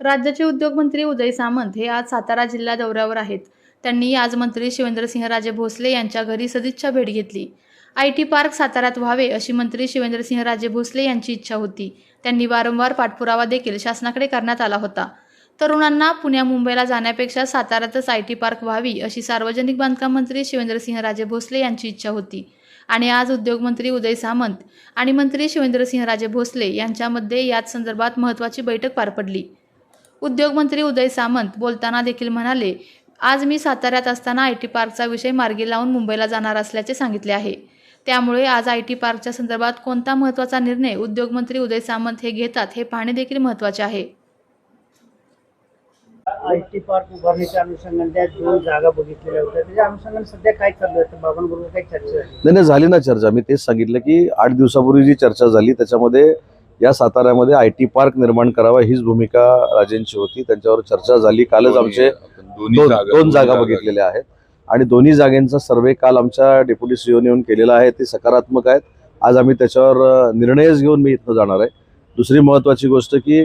राज्याचे उद्योगमंत्री उदय सामंत हे आज सातारा जिल्हा दौऱ्यावर आहेत. त्यांनी आज मंत्री शिवेंद्रसिंहराजे भोसले यांच्या घरी सदिच्छा भेट घेतली. आय टी पार्क साताऱ्यात व्हावे अशी मंत्री शिवेंद्रसिंहराजे भोसले यांची इच्छा होती. त्यांनी वारंवार पाठपुरावा देखील शासनाकडे करण्यात आला होता. तरुणांना पुण्या मुंबईला जाण्यापेक्षा साताऱ्यातच आय टी पार्क व्हावी अशी सार्वजनिक बांधकाम मंत्री शिवेंद्रसिंहराजे भोसले यांची इच्छा होती. आणि आज उद्योगमंत्री उदय सामंत आणि मंत्री शिवेंद्रसिंहराजे भोसले यांच्यामध्ये याच संदर्भात महत्त्वाची बैठक पार पडली. उद्योगमंत्री उदय सामंत बोलताना देखील म्हणाले आज मी साताऱ्यात असताना आय टी पार्कचा विषय मार्गी लावून मुंबईला जाणार असल्याचे सांगितले आहे. त्यामुळे आज आय टी पार्कच्या संदर्भात कोणता महत्त्वाचा निर्णय उद्योगमंत्री उदय सामंत हे घेतात हे पाहणे देखील महत्त्वाचे आहे. आय टी पार्क उभारणीच्या अनुषंगाने त्या दोन जागा बघितलेल्या होत्या. त्याच्या अनुषंगाने सध्या काय चालू आहे? बाबांबरोबर काही चर्चा झाली? नाही नाही झाली ना चर्चा. मी तेच सांगितलं की आठ दिवसापूर्वी जी चर्चा झाली त्याच्यामध्ये या साताऱ्यामध्ये आय टी पार्क निर्माण करावा हीच भूमिका राजेंची होती. त्यांच्यावर चर्चा झाली. कालच आमचे दोन दोन जागा बघितलेल्या आहेत. आणि दोन्ही जागांचा सर्वे काल आमच्या डेप्युटी सीओने येऊन केलेला आहे. ते सकारात्मक आहेत. आज आम्ही त्याच्यावर निर्णयच घेऊन मी इथनं जाणार आहे. दुसरी महत्वाची गोष्ट की